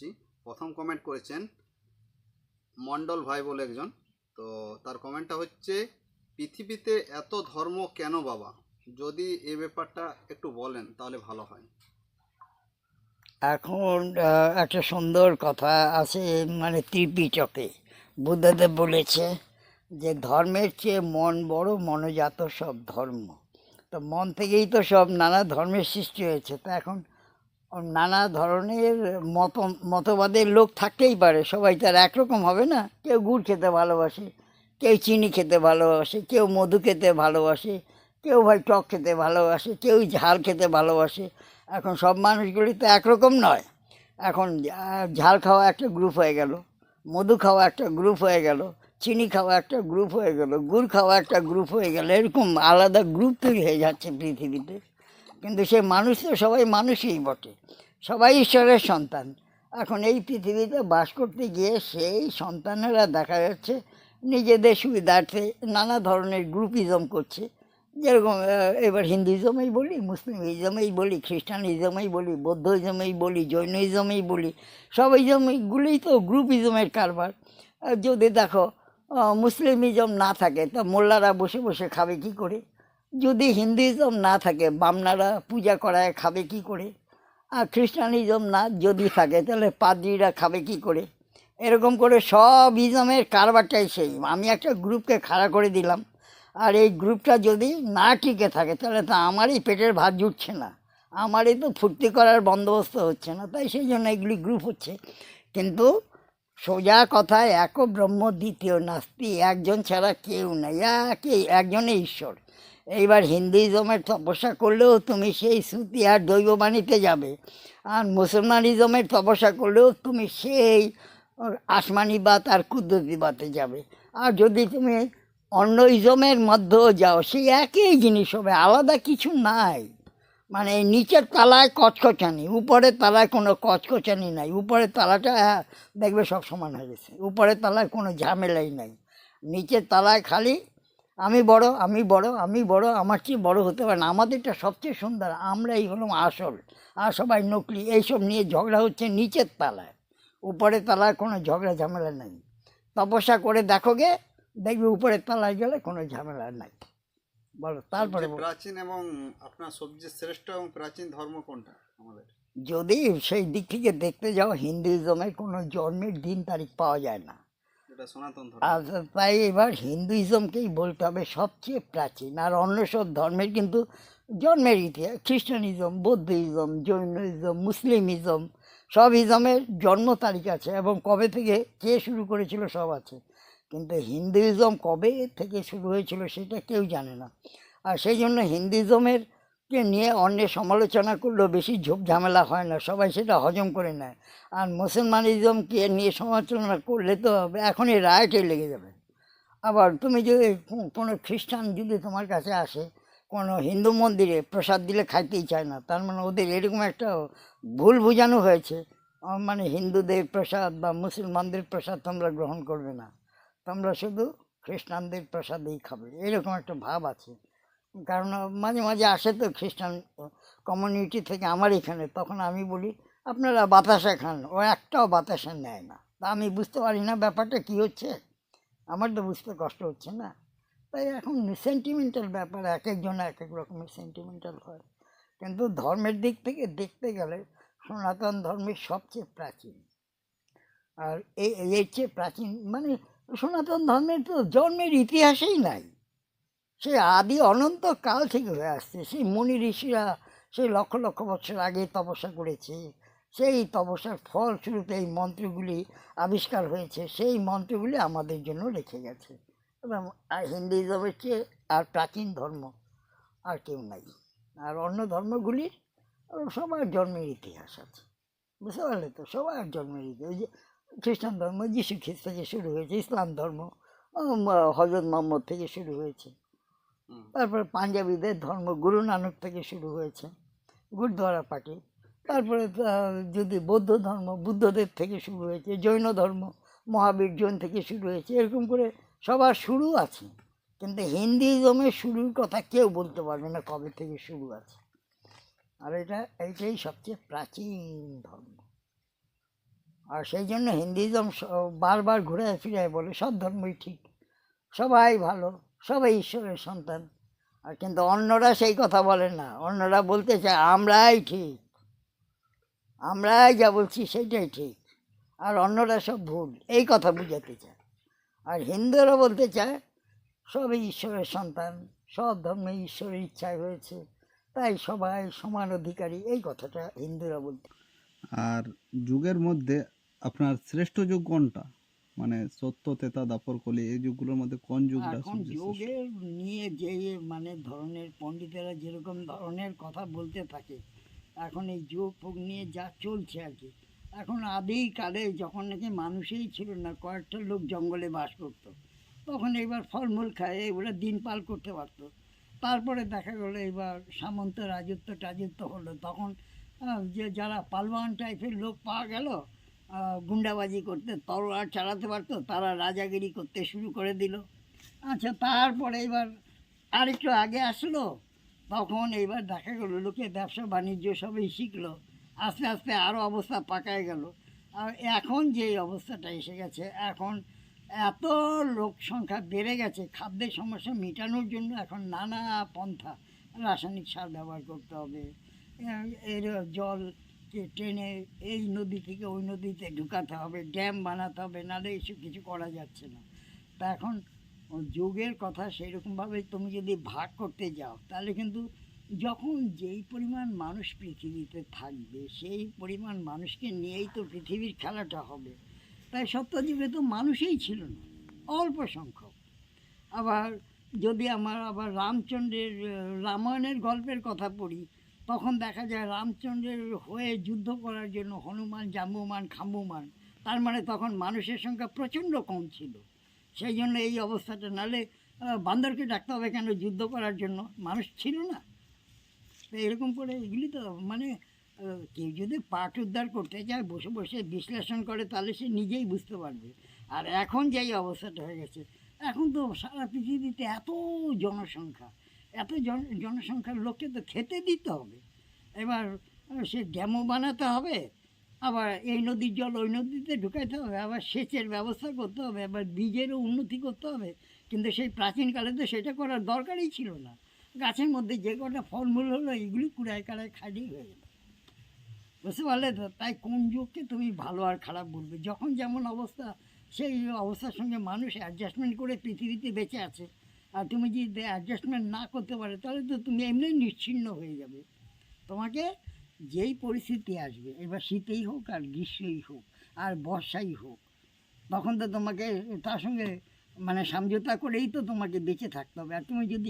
করছি। প্রথম কমেন্ট করেছেন মণ্ডল ভাই বলে একজন। তো তার কমেন্টটা হচ্ছে, পৃথিবীতে এত ধর্ম কেন বাবা? যদি এ ব্যাপারটা একটু বলেন, তাহলে ভালো হয়। এখন একটা সুন্দর কথা আছে মানে ত্রিপিটকে। বুদ্ধদেব বলেছে যে, ধর্মের চেয়ে মন বড় মনোজাত সব ধর্ম। তো মন থেকেই তো সব নানা ধর্মের সৃষ্টি হয়েছে। তো এখন নানা ধরনের মত, মতবাদের লোক থাকতেই পারে। সবাই তার একরকম হবে না। কেউ গুড় খেতে ভালোবাসে, কেউ চিনি খেতে ভালোবাসে, কেউ মধু খেতে ভালোবাসে, কেউ ভাই টক খেতে ভালোবাসে, কেউ ঝাল খেতে ভালোবাসে। এখন সব মানুষগুলি তো একরকম নয়। এখন ঝাল খাওয়া একটা গ্রুপ হয়ে গেল, মধু খাওয়া একটা গ্রুপ হয়ে গেল, চিনি খাওয়া একটা গ্রুপ হয়ে গেল, গুড় খাওয়া একটা গ্রুপ হয়ে গেল, এরকম আলাদা গ্রুপ তৈরি হয়ে যাচ্ছে পৃথিবীতে। কিন্তু সে মানুষ তো সবাই মানুষই বটে। সবাই ঈশ্বরের সন্তান। এখন এই পৃথিবীতে বাস করতে গিয়ে সেই সন্তানেরা দেখা যাচ্ছে নিজেদের সুবিধার্থে নানা ধরনের গ্রুপিজম করছে। যেরকম এবার হিন্দুইজমেই বলি মুসলিমিজমেই বলি খ্রিস্টানিজমেই বলি বৌদ্ধইজমেই বলি জৈনইজমেই বলি সব ইজমগুলোই তো গ্রুপিজমের কারবার। আর যদি দেখো আহ, মুসলিমিজম না থাকে তা মোল্লারা বসে বসে খাবে কি করে? যদি হিন্দুইজম না থাকে, বামনারা পূজা করায় খাবে কি করে? আর খ্রিস্টানিজম না, যদি থাকে, তাহলে পাদ্রীরা খাবে কি করে? এরকম করে সব ইজমের কারবারটাই সেই। আমি একটা গ্রুপকে খাড়া করে দিলাম। আর এই গ্রুপটা যদি না টিকে থাকে, তাহলে তো আমারই পেটের ভাত জুটছে না। আমারই তো ফুর্তি করার বন্দোবস্ত হচ্ছে না। তাই সেই জন্য এগুলি গ্রুপ হচ্ছে। কিন্তু সোজা কথায়, এক ব্রহ্ম, দ্বিতীয় নাস্তি, একজন ছাড়া কেউ নাই। একই একজনই ঈশ্বর। এইবার হিন্দুইজমের তপস্যা করলেও তুমি সেই শ্রুতি আর দৈববাণীতে যাবে। আর মুসলমানিজমের তপস্যা করলেও তুমি সেই আসমানি বাত আর কুদ্দতি বাতে যাবে। আর যদি তুমি অন্য ইজমের মধ্যেও যাও, সেই একই জিনিস হবে, আলাদা কিছু নাই। মানে নিচের তালায় কচকচানি উপরের তালায় কোনো কচকচানি নাই। উপরের তালাটা দেখবে সব সমান হয়ে গেছে, উপরের তালায় কোনো ঝামেলাই নাই। নিচের তালায় খালি আমি বড় আমি বড় আমি বড় আমার চেয়ে বড় হতে পারে না? আমাদেরটা সবচেয়ে সুন্দর আমরাই হলাম আসল। আর সবাই নকলি এইসব নিয়ে ঝগড়া হচ্ছে নিচের তালায়। উপরের তালায় কোনো ঝগড়া ঝামেলা নেই। তপস্যা করে দেখো গে দেখবে উপরের তলায় গেলে কোনো ঝামেলা নাই। বলো তারপরে প্রাচীন এবং আপনার সবচেয়ে শ্রেষ্ঠ এবং প্রাচীন ধর্ম কোনটা আমাদের? যদি সেই দিক থেকে দেখতে যাও হিন্দুইজমের কোনো জন্মের দিন তারিখ পাওয়া যায় না। তাই এবার হিন্দুইজমকেই বলতে হবে সবচেয়ে প্রাচীন আর অন্য সব ধর্মের কিন্তু জন্মের ইতিহাস, খ্রিস্টানিজম বৌদ্ধইজম জৈনইজম, মুসলিমিজম, সব ইজমের জন্ম তারিখ আছে এবং কবে থেকে কে শুরু করেছিল সব আছে। কিন্তু হিন্দুইজম কবে থেকে শুরু হয়েছিল সেটা কেউ জানে না। আর সেই জন্য হিন্দুইজমের নিয়ে অন্যের সমালোচনা করলেও বেশি ঝোপ ঝামেলা হয় না, সবাই সেটা হজম করে নেয়। আর মুসলমানিজমকে নিয়ে সমালোচনা করলে তো এখনই রায়টে লেগে যাবে। আবার তুমি যদি কোনো খ্রিস্টান যদি তোমার কাছে আসে, কোনো হিন্দু মন্দিরে প্রসাদ দিলে খাইতেই চায় না, তার মানে ওদের এরকম একটা ভুল বোঝানো হয়েছে। মানে হিন্দুদের প্রসাদ বা মুসলমানদের প্রসাদ তোমরা গ্রহণ করবে না, তোমরা শুধু খ্রিস্টানদের প্রসাদেই খাবে, এরকম একটা ভাব আছে। কারণ মাঝে মাঝে আসে তো খ্রিস্টান কমিউনিটি থেকে আমার এখানে, তখন আমি বলি, আপনারা বাতাসা খান, ও একটাও বাতাসা নেয় না। তা আমি বুঝতে পারি না ব্যাপারটা কি হচ্ছে। আমার তো বুঝতে কষ্ট হচ্ছে না। তাই এখন সেন্টিমেন্টাল ব্যাপার, এক একজন এক এক রকমের সেন্টিমেন্টাল হয়। কিন্তু ধর্মের দিক থেকে দেখতে গেলে সনাতন ধর্মের সবচেয়ে প্রাচীন। আর এর চেয়ে প্রাচীন মানে সনাতন ধর্মের তো জন্মের ইতিহাসেই নাই। সে আদি অনন্ত কাল থেকে হয়ে আসছে। সেই মুনি ঋষিরা সেই লক্ষ লক্ষ বছর আগে তপস্যা করেছে। সেই তপস্যার ফলস্বরূপ এই মন্ত্রগুলি আবিষ্কার হয়েছে। সেই মন্ত্রগুলি আমাদের জন্য রেখে গেছে। এবং হিন্দুইজমের চেয়ে আর প্রাচীন ধর্ম আর কেউ নাই। আর অন্য ধর্মগুলির সবার জন্মের ইতিহাস আছে। বুঝতে পারলে তো? সবার জন্মের ইতিহাস। যে খ্রিস্টান ধর্ম, যিশু খ্রিস্ট থেকে শুরু হয়েছে, ইসলাম ধর্ম হজরত মোহাম্মদ থেকে শুরু হয়েছে। তারপরে পাঞ্জাবিদের ধর্ম গুরু নানক থেকে শুরু হয়েছে, গুরুদ্বারা পার্টি। তারপরে যদি বৌদ্ধ ধর্ম বুদ্ধদেব থেকে শুরু হয়েছে, জৈন ধর্ম, মহাবীর জৈন থেকে শুরু হয়েছে, এরকম করে সবার শুরু আছে। কিন্তু হিন্দুইজমের শুরুর কথা কেউ বলতে পারবে না কবে থেকে শুরু আছে। আর এটা, এইটাই সবচেয়ে প্রাচীন ধর্ম। আর সেই জন্য হিন্দুইজম স- বারবার ঘুরে ফিরে বলে সব ধর্মই ঠিক, সবাই ভালো। সবাই ঈশ্বরের সন্তান। আর কিন্তু অন্যরা সেই কথা বলে না। অন্যরা বলতে চায়, আমরাই ঠিক। আমরাই যা বলছি সেইটাই ঠিক। আর অন্যরা সব ভুল, এই কথা বুঝাতে চায়। আর হিন্দুরা বলতে চায়, সবই ঈশ্বরের সন্তান, সব ধর্মে ঈশ্বরের ইচ্ছায় হয়েছে, তাই সবাই সমান অধিকারী। এই কথাটা হিন্দুরা বলতে। আর যুগের মধ্যে আপনার শ্রেষ্ঠ যুগ কোনটা? মানে সত্য তেতা দাপর কলি এই যুগগুলোর মধ্যে কোন যুগটা এখন? যোগের নিয়ে যে মানে ধরনের পণ্ডিতেরা যেরকম ধরনের কথা বলতে থাকে এখন এই যোগ ফোগ নিয়ে যা চলছে আর কি এখন আদি কালে যখন নাকি মানুষই ছিল না কয়েকটা লোক জঙ্গলে বাস করতো তখন এবার ফলমূল খায় ওরা দিন পাল করতে পারতো তারপরে দেখা গেলো এবার সামন্ত রাজত্ব টাজত্ব হলো তখন যে যারা পালওয়ান টাইপের লোক পাওয়া গেল গুন্ডাবাজি করতে তরোয়ার চালাতে পারতো, তারা রাজাগিরি করতে শুরু করে দিল। আচ্ছা তারপরে এবার আরেকটু আগে আসলো, তখন এইবার দেখা গেলো লোকে ব্যবসা বাণিজ্য সবই শিখলো। আস্তে আস্তে আরও অবস্থা পাকায় গেল। আর এখন যে অবস্থাটা এসে গেছে, এখন এত লোক সংখ্যা বেড়ে গেছে, খাদ্যের সমস্যা মেটানোর জন্য এখন নানা পন্থা রাসায়নিক সার ব্যবহার করতে হবে। এর জল কে টেনে এই নদী থেকে ওই নদীতে ঢুকাতে হবে, ড্যাম বানাতে হবে, নাহলে এসব কিছু করা যাচ্ছে না। তা এখন যুগের কথা সেইরকমভাবে তুমি যদি ভাগ করতে যাও, তাহলে কিন্তু যখন যেই পরিমাণ মানুষ পৃথিবীতে থাকবে, সেই পরিমাণ মানুষকে নিয়েই তো পৃথিবীর খেলাটা হবে। তাই সত্যযুগে তো মানুষই ছিল না, অল্প সংখ্যক। আবার যদি আমার আবার রামচন্দ্রের, রামায়ণের গল্পের কথা পড়ি তখন দেখা যায় রামচন্দ্রের হয়ে যুদ্ধ করার জন্য হনুমান জাম্বুমান খাম্বুমান তার মানে তখন মানুষের সংখ্যা প্রচণ্ড কম ছিল। সেই জন্য এই অবস্থাটা আহ, বান্দরকে ডাকতে হবে কেন যুদ্ধ করার জন্য? মানুষ ছিল না। তো এরকম করে এগুলি তো মানে কেউ যদি পাঠ উদ্ধার করতে চায় বসে বসে বিশ্লেষণ করে তাহলে সে নিজেই বুঝতে পারবে। আর এখন যেই অবস্থাটা হয়ে গেছে এখন তো সারা পৃথিবীতে এত জনসংখ্যা। এত জন জনসংখ্যার লোককে তো খেতে দিতে হবে। এবার সে ড্যামও বানাতে হবে, আবার এই নদীর জল ওই নদীতে ঢুকাইতে হবে, আবার সেচের ব্যবস্থা করতে হবে, আবার বীজেরও উন্নতি করতে হবে। কিন্তু সেই প্রাচীনকালে তো সেটা করার দরকারই ছিল না। গাছের মধ্যে যে কটা ফলমূল হলো এগুলি কুড়ায় কাড়ায় খাইলেই হয়ে গেল। বুঝতে পারলে তো? তাই কোন যুগকে তুমি ভালো আর খারাপ বলবে? যখন যেমন অবস্থা, সেই অবস্থার সঙ্গে মানুষ অ্যাডজাস্টমেন্ট করে পৃথিবীতে বেঁচে আছে। আর তুমি যদি অ্যাডজাস্টমেন্ট না করতে পারো, তাহলে তো তুমি এমনি নিশ্চিন্ন হয়ে যাবে। তোমাকে যেই পরিস্থিতি আসবে, এবার শীতেই হোক আর গ্রীষ্মই হোক আর বর্ষাই হোক, তখন তো তোমাকে তার সঙ্গে মানে সমঝোতা করেই তো তোমাকে বেঁচে থাকতে হবে। আর তুমি যদি